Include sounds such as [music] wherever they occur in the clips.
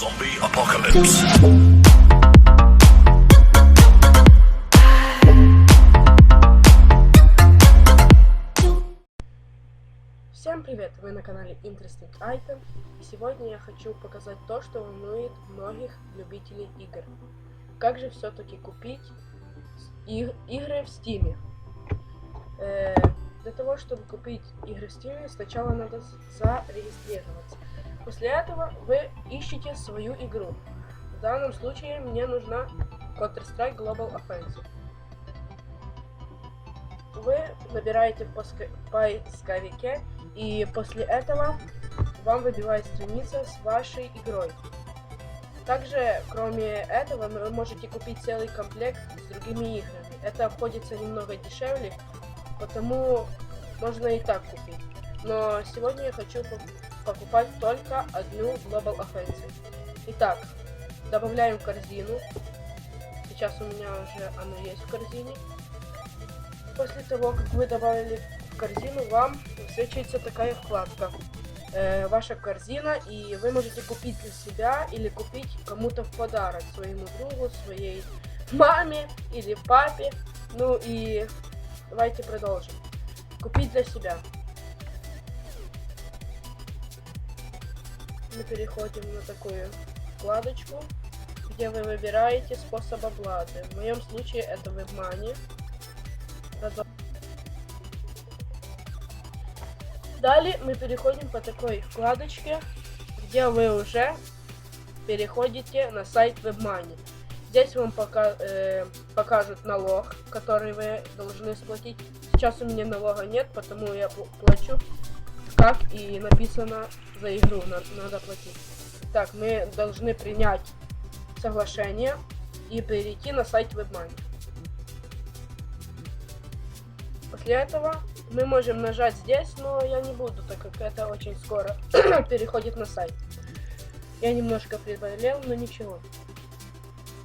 Zombie apocalypse. Всем привет! Вы на канале Interesting Item и сегодня я хочу показать то, что волнует многих любителей игр. Как же все-таки купить игры в Steam? Э, для того, чтобы купить игры в Steam, сначала надо зарегистрироваться. После этого вы ищете свою игру. В данном случае мне нужна Counter-Strike Global Offensive. Вы набираете поска- поисковике и после этого вам выбивает страница с вашей игрой. Также, кроме этого, вы можете купить целый комплект с другими играми. Это обходится немного дешевле, потому можно и так купить. Но сегодня я хочу покупать только одну Global Offensive. Итак, добавляем в корзину. Сейчас у меня уже оно есть в корзине. После того, как вы добавили в корзину, вам высвечивается такая вкладка. э, ваша корзина, и вы можете купить для себя или купить кому-то в подарок, своему другу, своей маме или папе. Ну и давайте продолжим. Купить для себя. Мы переходим на такую вкладочку, где вы выбираете способ оплаты. В моем случае это WebMoney. Далее мы переходим по такой вкладочке, где вы уже переходите на сайт WebMoney. Здесь вам пока, э, покажут налог, который вы должны сплатить. Сейчас у меня налога нет, потому я пл- плачу, как и написано за игру, на- надо платить. Так, мы должны принять соглашение и перейти на сайт WebMoney. После этого мы можем нажать здесь, но я не буду, так как это очень скоро [clears throat] переходит на сайт. Я немножко приболел, но ничего.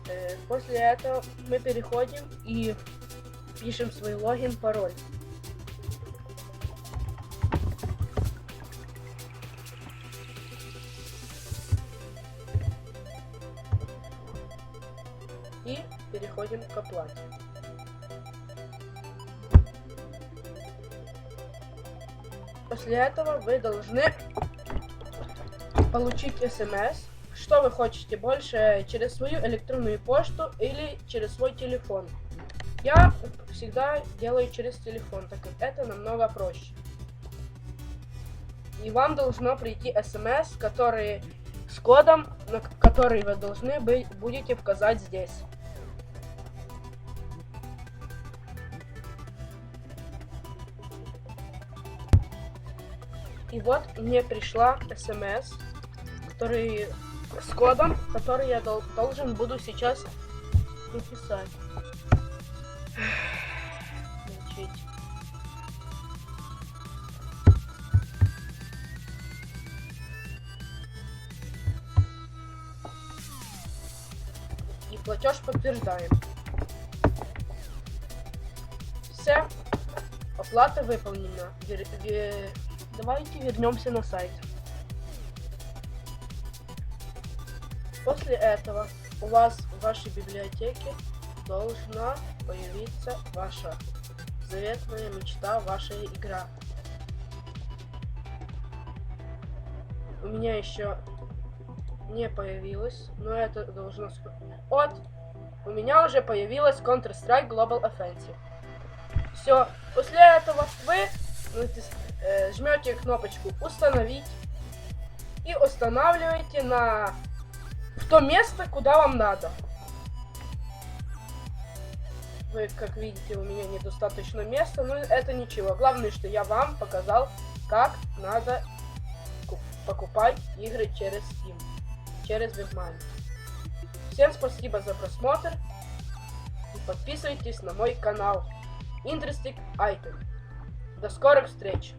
Э, После этого мы переходим и пишем свой логин, пароль. И переходим к оплате. После этого вы должны получить смс, что вы хотите больше, через свою электронную почту или через свой телефон. Я всегда делаю через телефон, так как это намного проще. И вам должно прийти смс, который с кодом, который вы должны быть, будете вказать здесь. И вот мне пришла смс, который с кодом, который я дол- должен буду сейчас написать. Значит, И платеж подтверждаем. Все. Оплата выполнена. Вер- ве- Давайте вернемся на сайт. После этого у вас в вашей библиотеке должна появиться ваша заветная мечта, ваша игра. У меня еще не появилась, но это должно... Вот, у меня уже появилась Counter-Strike Global Offensive. Все, после этого вы жмете кнопочку установить и устанавливаете на в то место, куда вам надо. Вы, как видите, у меня недостаточно места, но это ничего. Главное, что я вам показал, как надо ку- покупать игры через Steam, через WebMoney. Всем спасибо за просмотр и подписывайтесь на мой канал Interesting Item. До скорых встреч!